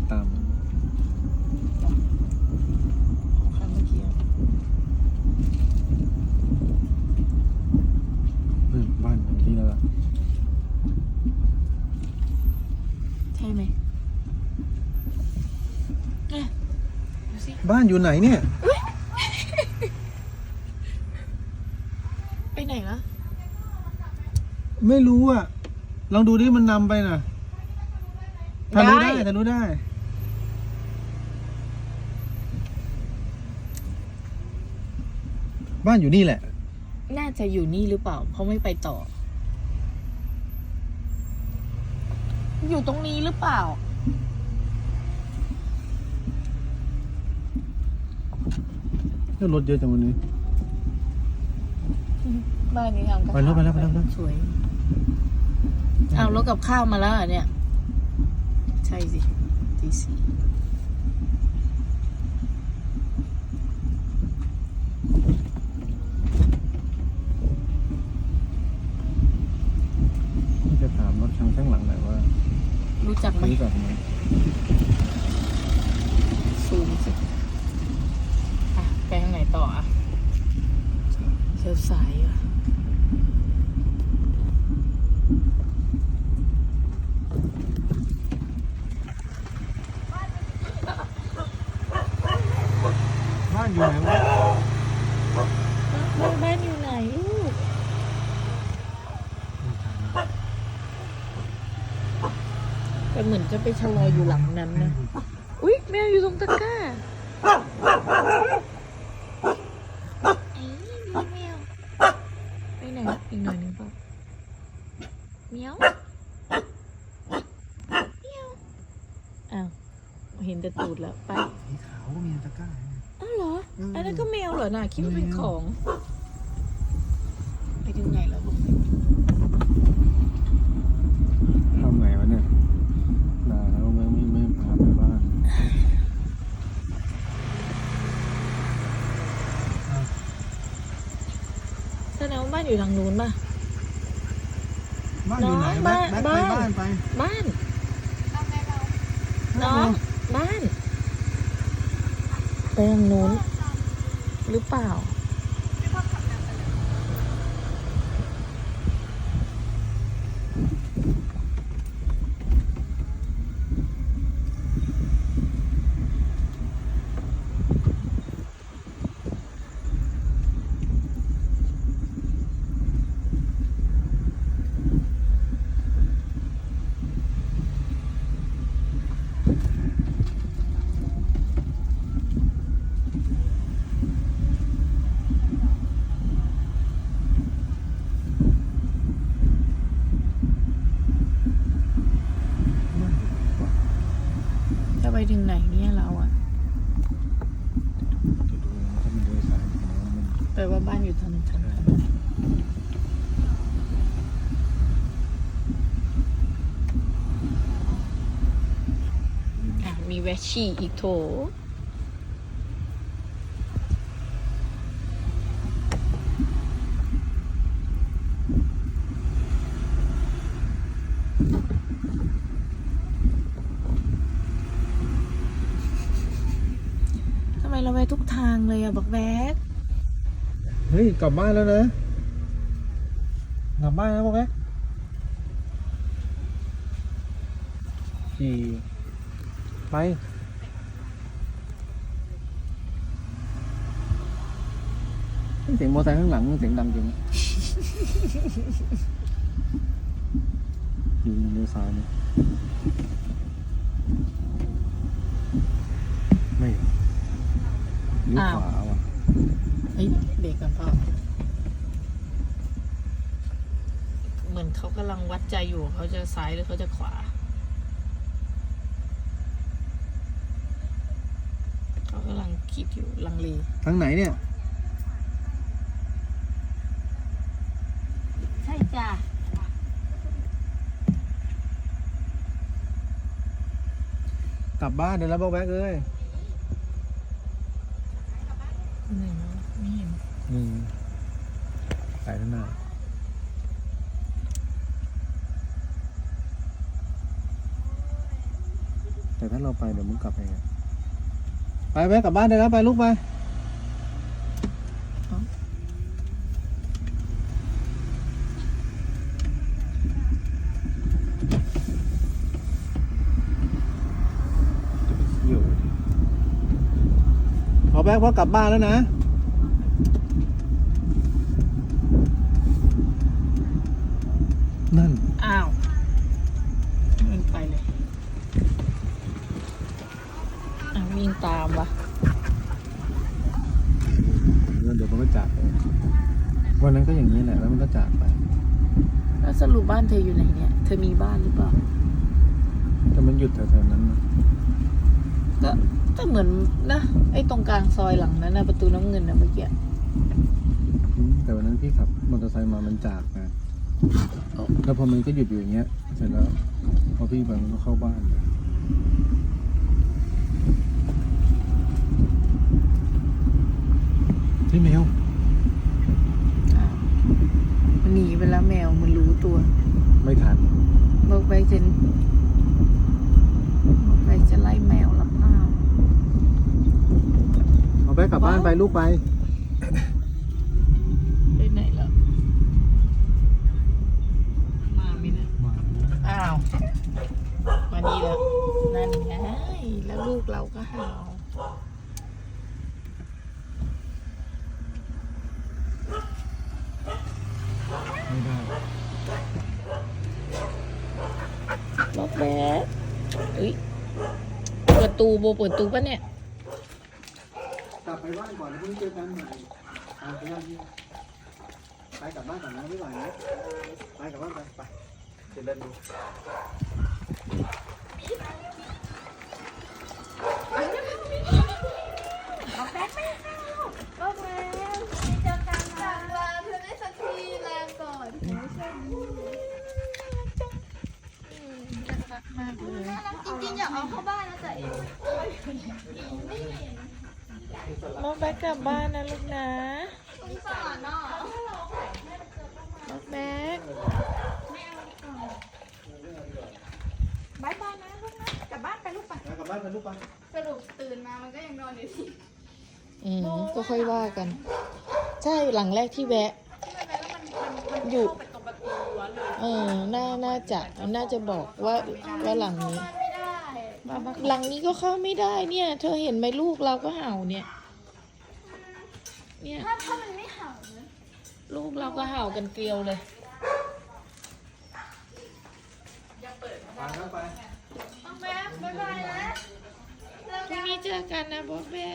ถตาม คันเมื่อกี้อะเฮ้ยบ้านอยู่ที่แล้วล่ะใช่ไหมเนี่ยดูสิ บ้านอยู่ไหนเนี่ย ไปไหนวะไม่รู้อะ ลองดูดิมันนำไปน่ะทะลุได้ ได้ ทะลุได้ บ้านอยู่นี่แหละ น่าจะอยู่นี่หรือเปล่า เพราะไม่ไปต่อ อยู่ตรงนี้หรือเปล่าเรื่องรถเยอะจังวันนี้ บ้านนี้ทำกับไปแล้วข้าไปแล้วไปแล้วไปแล้ว สวยอ้าวรถกับข้าวมาแล้วเหรอเนี่ย ใช่สิตีสี่ นี่จะถามรถทางข้างหลังหน่อยว่า รู้จักไหม รู้จักไหม ซูมสิอะไปทางไหนต่ออะเชียวสายอะ บ้านอยู่ไหนวะบ้านบ้านอยู่ไหนลูกแต่เหมือนจะไปชะลออยู่หลังนั้นนะ อุ๊ยแมวอยู่ตรงตะกร้าไอ้แมวไปไหนอีกหน่อยหนึงเปล่าเมียวเมียวอ้าวเห็นแต่ตูดแล้วไปสีขาวก็มีตะกร้า อ้าวเหรออืมอันนั้นก็แมวเหรอน่ะคิดว่าเป็นแมวของ ไปถึงไหนแล้วลูกทำไงวะเนี่ยด่าแล้วไม่ไม่ไม่พาไปบ้านแสดงว่าบ้านอยู่ทางนู้นป่ะ บ้านอยู่ไหนน้องแบ็คแบ็คไปบ้าน บ้านไป บ้าน น้อง บ้าน ไปทางนู้นหรือเปล่า จะไป ถึงไหนเนี่ยเราอะแปลว่าบ้านอยู่ทางทางนั้นอะมีแวชชี่อีกโถ มเราไปทุกทางเลยอะบักแบกเฮ้ยกลับบ้านแล้วนะกลับบ้านแล้วพวกแกขี่ไปเสียงมอเตอร์ไซค์ข้างหลังเสียงดังจริงอยู่เลี้ยวซ้ายเนี่ยไม่ เลี้ยวขวาว่ะเฮ้ยเบรกกันพ่อเหมือนเขากำลังวัดใจอยู่เขาจะซ้ายหรือเขาจะขวา เขากำลังคิดอยู่ลังเลทางไหนเนี่ย ใช่จ้ะกลับบ้านเดี๋ยวแล้วบอกแบ๊กเอ้ย ไหนเนาะไม่เห็น อืมไปข้างหน้าแต่ถ้าเราไปเดี๋ยวมึงกลับเองไปไปกลับบ้านได้แล้วไปลูกไปเที่ยวดิพอแบกพ่อกลับบ้านแล้วนะ นั่น อ้าวมันไปเลยอะวิ่งตามวะเดี๋ยวมันก็จากไปวันนั้นก็อย่างนี้แหละแล้วมันก็จากไป แล้วสรุปบ้านเธออยู่ไหนเนี่ย เธอมีบ้านหรือเปล่า แต่มันหยุดแถวๆนั้นนะ ก็ ก็เหมือนนะ ไอ้ตรงกลางซอยหลังนั้นนะประตูน้ำเงินนะเมื่อกี้อืมแต่วันนั้นพี่ขับมอเตอร์ไซค์มามันจากไงแล้วพอมันก็หยุดอยู่อย่างเงี้ย เสร็จแล้วพอพี่ไปมันก็เข้าบ้านเลยพี่แมวอ้าวมันหนีไปแล้วแมวมันรู้ตัวไม่ทัน บอกไปจะบอกไปจะไล่แมวแล้วเปล่า เอาไป กลับบ้านไปลูกไป ไปไหนแล้วมาไหมนะอ้าวมานี่แล้วนั่นไงแล้วลูกเราก็เห่าไม่ได้บอกแบ๊ดเอ้ยเปิดตูโบเปิดตูปะเนี่ยกลับ ไปบ้านก่อนแล้วเพิ่งเจอกันใหม่อะไปย่างไปกลับบ้านก่อนนะไม่ไหวนะไปกลับบ้านไปไปเดี๋ยวเล่นดูก็แม่เจอกันนะลาเธอได้สักทีลาก่อนไม่ใช่รักมากเลยจริงๆอยากเอาเข้าบ้านนะแต่เองน้ องแบ๊กกลับบ้านนะลูกนะสงสารอะน้องแบ๊กบายบายนะลูกนะกลับบ้านไปลูกไปไปกลับบ้านไปลูกไปสรุปตื่นมามันก็ยังนอนอยู่ที่อืมก็ค่อยว่ากัน ใช่หลังแรกที่แวะที่มันแล้วมันมันมันอยู่เข้าไปตรงประตูรั้วเลยเออน่าน่าจะน่าจะบอกว่าว่าหลังนี้ มาาหลังนี้ก็เข้าไม่ได้เนี่ย เธอเห็นไหมลูกเราก็เห่าเนี่ย เนี่ยถ้าถ้ามันไม่เห่านะลูกเราก็เห่ากันเกลียวเลยไปแล้วไปบ๊อแบ๊บ๊ายบายนะพรุ่งนี้เจอกันนะบ๊อบแบ๊